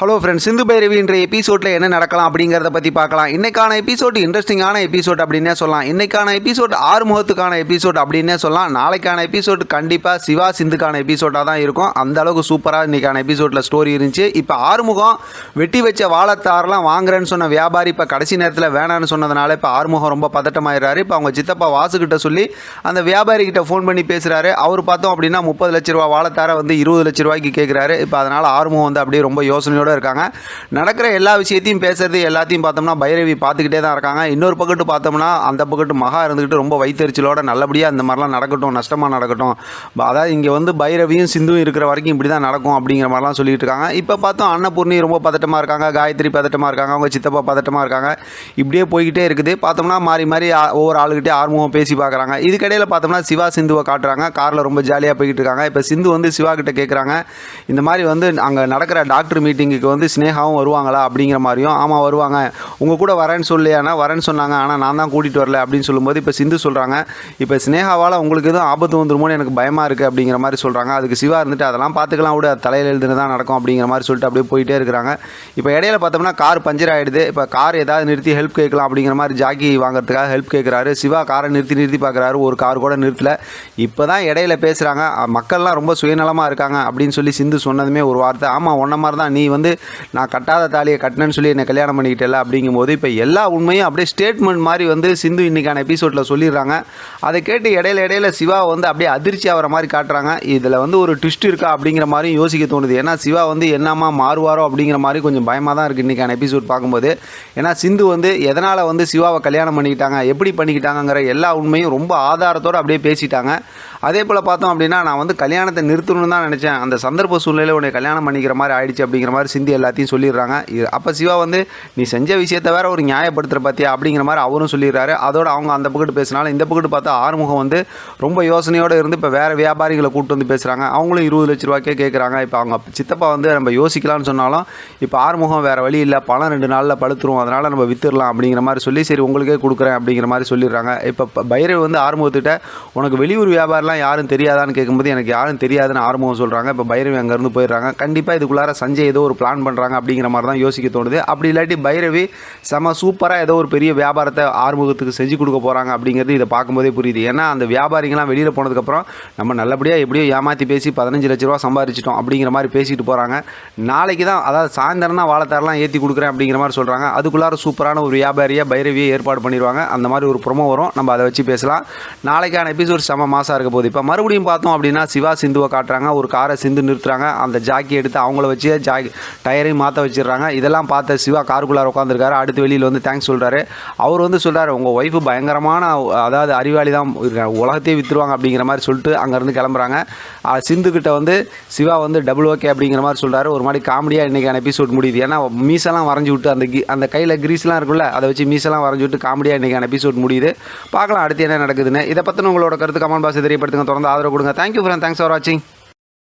Hello friends Sindhu Bhairavi என்ற எபிசோடில் என்ன நடக்கலாம் அப்படிங்கிறத பற்றி பார்க்கலாம். இன்னைக்கான எபிசோட் இன்ட்ரெஸ்டிங்கான எபிசோட் அப்படின்னே சொல்லலாம். இன்னைக்கான எபிசோட் ஆறுமுகத்துக்கான எபிசோட் அப்படின்னே சொல்லலாம். நாளைக்கான எபிசோட் கண்டிப்பாக சிவா சிந்துக்கான எபிசோடாக தான் இருக்கும். அந்த அளவுக்கு சூப்பராக இன்னைக்கான எபிசோடில் ஸ்டோரி இருந்துச்சு. இப்போ ஆறுமுகம் வெட்டி வச்ச வாழைத்தாரெலாம் வாங்குறேன்னு சொன்ன வியாபாரி இப்போ கடைசி நேரத்தில் வேணான்னு சொன்னதுனால இப்போ ஆறுமுகம் ரொம்ப பதட்டமாயிடுறாரு. இப்போ அவங்க சித்தப்பா வாசுகிட்ட சொல்லி அந்த வியாபாரிக்கிட்ட ஃபோன் பண்ணி பேசுகிறாரு அவர் பார்த்தோம் அப்படின்னா முப்பது லட்ச ரூபா வாழைத்தாரை வந்து இருபது லட்ச ரூபாய்க்கு கேட்குறாரு இப்போ அதனால் ஆறுமுகம் வந்து அப்படியே ரொம்ப யோசனையோடு இருக்காங்க. நடக்கிற எல்லா விஷயத்தையும் பேசுறது எல்லாத்தையும் பார்த்தோம்னா பைரவி பார்த்துக்கிட்டே தான் இருக்காங்க. இன்னொரு பக்கத்து பார்த்தோம்னா அந்த பக்கத்து மகா இருந்துக்கிட்டு ரொம்ப வைத்தறிச்சலோட நல்லபடியாக இந்த மாதிரிலாம் நடக்கட்டும் நஷ்டமாக நடக்கட்டும். அதாவது இங்கே வந்து பைரவியும் சிந்துவும் இருக்கிற வரைக்கும் இப்படி தான் நடக்கும் அப்படிங்கிற மாதிரிலாம் சொல்லிட்டு இருக்காங்க. இப்போ பார்த்தோம் அன்னபூர்ணி ரொம்ப பதட்டமாக இருக்காங்க காயத்ரி பதட்டமாக இருக்காங்க அவங்க சித்தப்பா பதட்டமாக இருக்காங்க. இப்படியே போய்கிட்டே இருக்குது. பார்த்தோம்னா மாறி மாறி ஒவ்வொரு ஆளுகிட்டே ஆர்வமாக பேசி பார்க்குறாங்க. இதுக்கிடையில் பார்த்தோம்னா சிவா சிந்துவை காட்டுறாங்க. காரில் ரொம்ப ஜாலியாக போய்கிட்டு இருக்காங்க. இப்போ சிந்து வந்து சிவா கிட்ட கேட்குறாங்க இந்த மாதிரி வந்து அங்கே நடக்கிற டாக்டர் மீட்டிங்கு இதுக்கு வந்து ஸ்னேகாவும் வருவாங்களா அப்படிங்கிற மாதிரியும் ஆமாம் வருவாங்க. உங்கள் கூட வரேன்னு சொல்லியானா வரேன்னு சொன்னாங்க. ஆனால் நான் தான் கூட்டிகிட்டு வரல அப்படின்னு சொல்லும்போது இப்போ சிந்து சொல்கிறாங்க இப்போ ஸ்னேகாவால் உங்களுக்கு எதுவும் ஆபத்து வந்துருமோன்னு எனக்கு பயமாக இருக்குது அப்படிங்கிற மாதிரி சொல்கிறாங்க அதுக்கு சிவா இருந்துட்டு அதெல்லாம் பார்த்துக்கலாம் விட. அது தலையில் எழுதுனு தான் நடக்கும் அப்படிங்கிற மாதிரி சொல்லிட்டு அப்படியே போயிட்டே இருக்கிறாங்க. இப்போ இடையில பார்த்தோம்னா கார் பஞ்சர் ஆகிடுது இப்போ கார் ஏதாவது நிறுத்தி ஹெல்ப் கேட்கலாம் அப்படிங்கிற மாதிரி ஜாக்கி வாங்குறதுக்காக ஹெல்ப் கேட்குறாரு. சிவா காரை நிறுத்தி நிறுத்தி பார்க்குறாரு. ஒரு கார் கூட நிறுத்தலை. இப்போ தான் இடையில பேசுகிறாங்க மக்கள்லாம் ரொம்ப சுயநலமாக இருக்காங்க அப்படின்னு சொல்லி சிந்து சொன்னதுமே ஒரு வார்த்தை. ஆமாம் ஒன்றை மாதிரி தான் நீ வந்து வந்து நான் கட்டாத தாலியை கட்டினேன்னு சொல்லி என்னை கல்யாணம் பண்ணிக்கிட்டல அப்படிங்கும்போது இப்போ எல்லா உண்மையும் அப்படியே ஸ்டேட்மெண்ட் மாதிரி வந்து சிந்து இன்னைக்கான எபிசோடில் சொல்லிடுறாங்க. அதை கேட்டு இடையில இடையில சிவா வந்து அப்படியே அதிர்ச்சி ஆகிற மாதிரி காட்டுறாங்க. இதில் வந்து ஒரு ட்விஸ்ட் இருக்கா அப்படிங்கிற மாதிரியும் யோசிக்க தோணுது. ஏன்னா சிவா வந்து என்னமா மாறுவாரோ அப்படிங்கிற மாதிரி கொஞ்சம் பயமாக தான் இருக்குது இன்றைக்கான எபிசோட் பார்க்கும்போது. ஏன்னா சிந்து வந்து எதனால் வந்து சிவாவை கல்யாணம் பண்ணிக்கிட்டாங்க எப்படி பண்ணிக்கிட்டாங்கங்கிற எல்லா உண்மையும் ரொம்ப ஆதாரத்தோடு அப்படியே பேசிட்டாங்க. அதே போல் பார்த்தோம் அப்படின்னா நான் வந்து கல்யாணத்தை நிறுத்தணும்னு தான் நினச்சேன். அந்த சந்தர்ப்ப சூழ்நிலையில் உன்னை கல்யாணம் பண்ணிக்கிற மாதிரி ஆயிடுச்சு அப்படிங்கிற மாதிரி சிந்தி எல்லாத்தையும் சொல்லிடுறாங்க. அப்போ சிவா வந்து நீ செஞ்ச விஷயத்த வேற ஒரு நியாயப்படுத்துகிற பார்த்தியா அப்படிங்கிற மாதிரி அவரும் சொல்லிடுறாரு. அதோட அவங்க அந்த பக்கத்து பேசினாலும் இந்த பக்கத்து பார்த்தா ஆறுமுகம் வந்து ரொம்ப யோசனையோடு இருந்து இப்போ வேறு வியாபாரிகளை கூப்பிட்டு வந்து பேசுகிறாங்க அவங்களும் இருபது லட்ச ரூபாய்க்கே கேட்குறாங்க இப்போ அவங்க சித்தப்பா வந்து நம்ம யோசிக்கலாம்னு சொன்னாலும் இப்போ ஆறுமுகம் வேறு வழி இல்லை. பணம் ரெண்டு நாளில் பழுத்துருவோம் அதனால் நம்ம வித்துடலாம் அப்படிங்கிற மாதிரி சொல்லி சரி உங்களுக்கே கொடுக்குறேன் அப்படிங்கிற மாதிரி சொல்லிடுறாங்க. இப்போ ப- பைரவ் வந்து ஆறுமுகத்திட்ட உனக்கு வெளியூர் வியாபாரம் வியாபாரம்லாம் யாரும் தெரியாதான்னு கேட்கும்போது எனக்கு யாரும் தெரியாதுன்னு ஆர்வம் சொல்கிறாங்க இப்போ பைரவி அங்கேருந்து போயிடுறாங்க. கண்டிப்பாக இதுக்குள்ளார சஞ்சய் ஏதோ ஒரு பிளான் பண்ணுறாங்க அப்படிங்கிற மாதிரி தான் யோசிக்க தோணுது. அப்படி இல்லாட்டி பைரவி செம சூப்பராக ஏதோ ஒரு பெரிய வியாபாரத்தை ஆறுமுகத்துக்கு செஞ்சு கொடுக்க போகிறாங்க அப்படிங்கிறது இதை பார்க்கும்போதே புரியுது. ஏன்னா அந்த வியாபாரிங்களாம் வெளியில் போனதுக்கப்புறம் நம்ம நல்லபடியாக எப்படியோ ஏமாற்றி பேசி பதினஞ்சு லட்ச ரூபா சம்பாரிச்சிட்டோம் அப்படிங்கிற மாதிரி பேசிட்டு போகிறாங்க நாளைக்கு தான் அதாவது சாயந்தரம்னா வாழைத்தாரெலாம் ஏற்றி கொடுக்குறேன் அப்படிங்கிற மாதிரி சொல்கிறாங்க அதுக்குள்ளார சூப்பரான ஒரு வியாபாரியை பைரவியை ஏற்பாடு பண்ணிடுவாங்க. அந்த மாதிரி ஒரு ப்ரொமோ வரும். நம்ம அதை வச்சு பேசலாம். நாளைக்கான எபிசோட் செம மாதம் இருக்க போகுது. இப்போ மறுபடியும் பார்த்தோம் அப்படின்னா சிவா சிந்துவை காட்டுறாங்க ஒரு காரை சிந்து நிறுத்துறாங்க அந்த ஜாக்கி எடுத்து அவங்கள வச்சு ஜாக்கி டயரையும் மாற்ற வச்சிடுறாங்க. இதெல்லாம் பார்த்த சிவா காருக்குள்ளார உட்காந்துருக்காரு அடுத்து வெளியில் வந்து தேங்க்ஸ் சொல்கிறாரு அவர் வந்து சொல்கிறாரு உங்கள் ஒய்ஃபு பயங்கரமான அதாவது அறிவாளி தான் இருக்காங்க. உலகத்தையே விற்றுருவாங்க அப்படிங்கிற மாதிரி சொல்லிட்டு அங்கேருந்து கிளம்புறாங்க. அஹ் சிந்துக்கிட்ட வந்து சிவா வந்து டபுள் ஓகே அப்படிங்கிற மாதிரி சொல்கிறாரு ஒரு மாதிரி காமெடியாக இன்றைக்கான எபிசோட் முடியுது. ஏன்னா மீசெல்லாம் வரைஞ்சி விட்டு அந்த கி அந்த கையில் கிரீஸ்லாம் இருக்குல்ல அதை வச்சு மீசெல்லாம் வரைஞ்சி விட்டு காமெடியாக இன்றைக்கான எபிசோட் முடியுது. பார்க்கலாம் அடுத்து என்ன நடக்குதுன்னு. இதை பற்றின உங்களோட கருத்து கமெண்ட் பாக்ஸ் தெரியப்படுத்துங்க தொடர்ந்து ஆதரவு கொடுங்க. தேங்க்யூ ஃப்ரெண்ட் தேங்க்ஸ் ஃபார் வாட்சிங்